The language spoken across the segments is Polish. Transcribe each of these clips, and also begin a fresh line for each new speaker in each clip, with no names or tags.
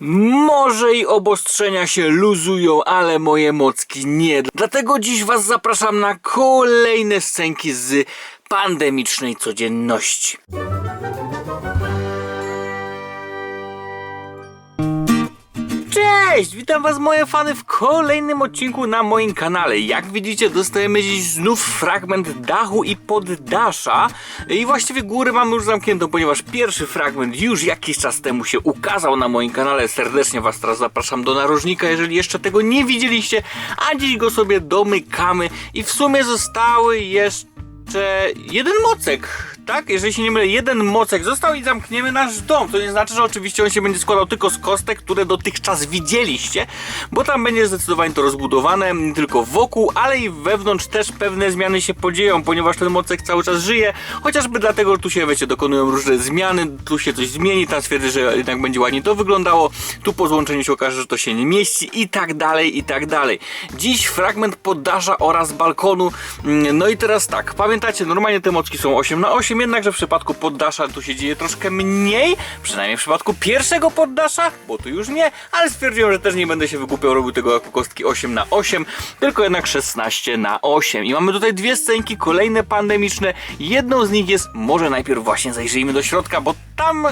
Może i obostrzenia się luzują, ale moje mocki nie. Dlatego dziś Was zapraszam na kolejne scenki z pandemicznej codzienności. Cześć! Witam was moje fany w kolejnym odcinku na moim kanale. Jak widzicie dostajemy dziś znów fragment dachu i poddasza i właściwie górę mamy już zamkniętą, ponieważ pierwszy fragment już jakiś czas temu się ukazał na moim kanale. Serdecznie was teraz zapraszam do narożnika, jeżeli jeszcze tego nie widzieliście, a dziś go sobie domykamy i w sumie zostały jeszcze jeden mocek, tak? Jeżeli się nie mylę, jeden mocek został i zamkniemy nasz dom. To nie znaczy, że oczywiście on się będzie składał tylko z kostek, które dotychczas widzieliście, bo tam będzie zdecydowanie to rozbudowane, nie tylko wokół, ale i wewnątrz też pewne zmiany się podzieją, ponieważ ten mocek cały czas żyje, chociażby dlatego, że tu się, wiecie, dokonują różne zmiany, tu się coś zmieni, tam stwierdzy, że jednak będzie ładnie to wyglądało, tu po złączeniu się okaże, że to się nie mieści i tak dalej, i tak dalej. Dziś fragment poddasza oraz balkonu, Mm, no i teraz tak, pamiętacie, normalnie te mocki są 8 na 8 jednakże w przypadku poddasza tu się dzieje troszkę mniej, przynajmniej w przypadku pierwszego poddasza, bo tu już nie, ale stwierdziłem, że też nie będę się wygłupiał, robił tego jako kostki 8 na 8 tylko jednak 16 na 8 I mamy tutaj dwie scenki, kolejne pandemiczne. Jedną z nich jest, może najpierw właśnie zajrzyjmy do środka, bo tam y,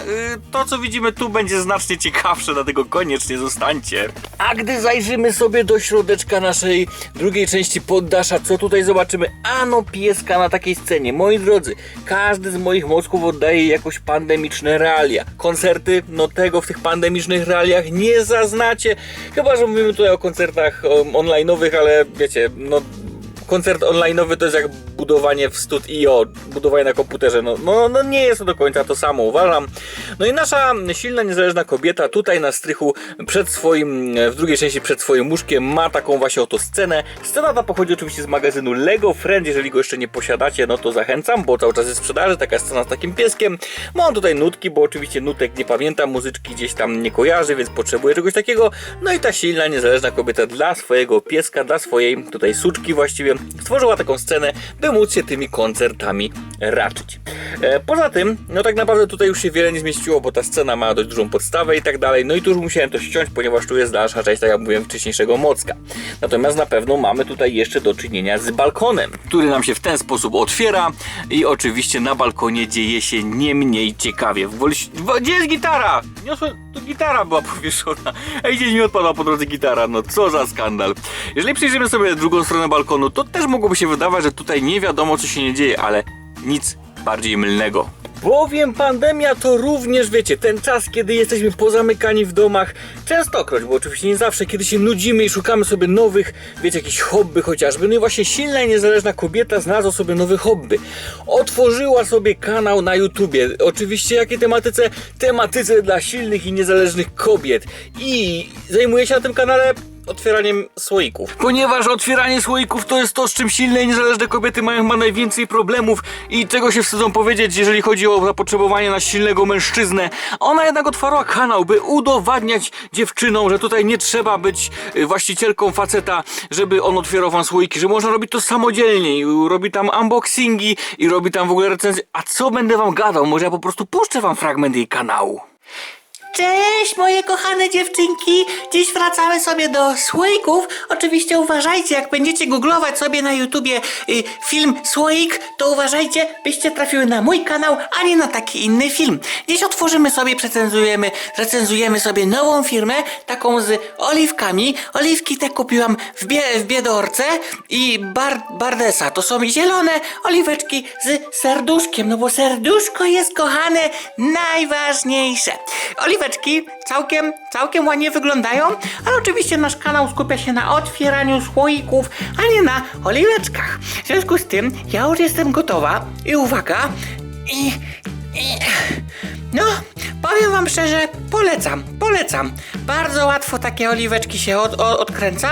to, co widzimy tu, będzie znacznie ciekawsze, dlatego koniecznie zostańcie. A gdy zajrzymy sobie do środeczka naszej drugiej części poddasza, co tutaj zobaczymy? Ano pieska na takiej scenie. Moi drodzy, każdy z moich mocków oddaje jakoś pandemiczne realia. Koncerty, no tego w tych pandemicznych realiach nie zaznacie. Chyba, że mówimy tutaj o koncertach online'owych, ale wiecie, no koncert online'owy to jest jak budowanie w stud IO, budowanie na komputerze. No, no, no nie jest to do końca to samo, uważam. No i nasza silna, niezależna kobieta tutaj na strychu przed swoim, w drugiej części przed swoim łóżkiem ma taką właśnie oto scenę. Scena ta pochodzi oczywiście z magazynu Lego Friend, jeżeli go jeszcze nie posiadacie, no to zachęcam, bo cały czas jest w sprzedaży, taka scena z takim pieskiem. Mam tutaj nutki, bo oczywiście nutek nie pamiętam, muzyczki gdzieś tam nie kojarzy, więc potrzebuję czegoś takiego. No i ta silna, niezależna kobieta dla swojego pieska, dla swojej tutaj suczki właściwie stworzyła taką scenę, by móc się tymi koncertami raczyć. E, poza tym, no tak naprawdę tutaj już się wiele nie zmieściło, bo ta scena ma dość dużą podstawę i tak dalej, no i tu już musiałem to ściąć, ponieważ tu jest dalsza część, tak jak mówiłem, wcześniejszego mocka. Natomiast na pewno mamy tutaj jeszcze do czynienia z balkonem, który nam się w ten sposób otwiera i oczywiście na balkonie dzieje się nie mniej ciekawie. W. Gdzie jest gitara? Niosłem... Tu gitara była powieszona. Ej, gdzieś mi odpadła po drodze gitara, no co za skandal. Jeżeli przyjrzymy sobie drugą stronę balkonu, to też mogłoby się wydawać, że tutaj nie wiadomo co się nie dzieje, ale nic bardziej mylnego. Bowiem pandemia to również, wiecie, ten czas, kiedy jesteśmy pozamykani w domach, częstokroć, bo oczywiście nie zawsze, kiedy się nudzimy i szukamy sobie nowych, wiecie, jakichś hobby chociażby. No i właśnie silna i niezależna kobieta znalazła sobie nowe hobby. Otworzyła sobie kanał na YouTubie. Oczywiście jakiej tematyce? Tematyce dla silnych i niezależnych kobiet. I zajmuje się na tym kanale otwieraniem słoików. Ponieważ otwieranie słoików to jest to, z czym silne i niezależne kobiety mają chyba najwięcej problemów i czego się wstydzą powiedzieć, jeżeli chodzi o zapotrzebowanie na silnego mężczyznę. Ona jednak otwarła kanał, by udowadniać dziewczynom, że tutaj nie trzeba być y, właścicielką faceta, żeby on otwierał wam słoiki, że można robić to samodzielnie i robi tam unboxingi i robi tam w ogóle recenzje. A co będę wam gadał? Może ja po prostu puszczę wam fragment jej kanału.
Cześć moje kochane dziewczynki! Dziś wracamy sobie do słoików. Oczywiście uważajcie, jak będziecie googlować sobie na YouTubie y, film Słoik, to uważajcie, byście trafiły na mój kanał, a nie na taki inny film. Dziś otworzymy sobie, przecenzujemy, recenzujemy sobie nową firmę, taką z oliwkami. Oliwki te kupiłam w, bie, w Biedorce i bar, Bardesa. To są zielone oliweczki z serduszkiem, no bo serduszko jest kochane najważniejsze. Oliweczki całkiem, całkiem ładnie wyglądają, ale oczywiście nasz kanał skupia się na otwieraniu słoików, a nie na oliweczkach. W związku z tym ja już jestem gotowa i uwaga, i, i no, powiem wam szczerze, polecam, polecam. Bardzo łatwo takie oliweczki się od, od, odkręca.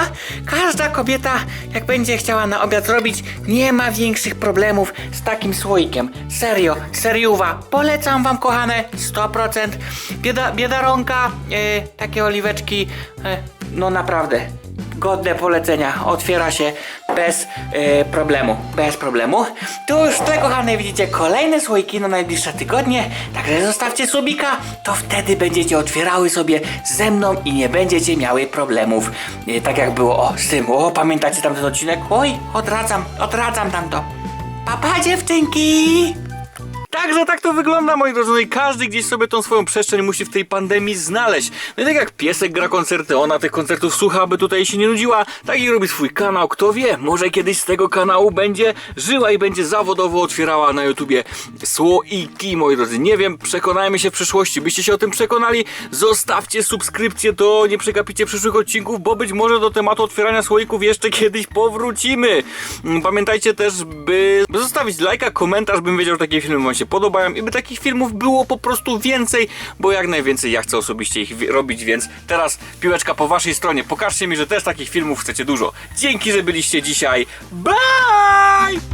Każda kobieta, jak będzie chciała na obiad zrobić, nie ma większych problemów z takim słoikiem. Serio, seriuwa, polecam wam kochane, 100%. Bieda, biedaronka, e, takie oliweczki, e, no naprawdę, godne polecenia. Otwiera się bez e, problemu, bez problemu. Tu już te kochane widzicie kolejne słoiki na najbliższe tygodnie, także zostawcie subika, to wtedy będziecie otwierały sobie ze mną i nie będziecie miały problemów. E, tak jak było o, z tym, o pamiętacie tamten odcinek? Oj, odradzam, odradzam tamto. Papa dziewczynki!
Także tak to wygląda, moi drodzy. No i każdy gdzieś sobie tą swoją przestrzeń musi w tej pandemii znaleźć. No i tak jak piesek gra koncerty, ona tych koncertów słucha, aby tutaj się nie nudziła, tak i robi swój kanał. Kto wie, może kiedyś z tego kanału będzie żyła i będzie zawodowo otwierała na YouTubie słoiki, moi drodzy. Nie wiem, przekonajmy się w przyszłości. Byście się o tym przekonali, zostawcie subskrypcję, to nie przegapicie przyszłych odcinków, bo być może do tematu otwierania słoików jeszcze kiedyś powrócimy. Mm, Pamiętajcie też, by, zostawić lajka, komentarz, bym wiedział, że takie filmy wam się podobają i by takich filmów było po prostu więcej, bo jak najwięcej ja chcę osobiście ich robić, więc teraz piłeczka po waszej stronie. Pokażcie mi, że też takich filmów chcecie dużo. Dzięki, że byliście dzisiaj. Bye!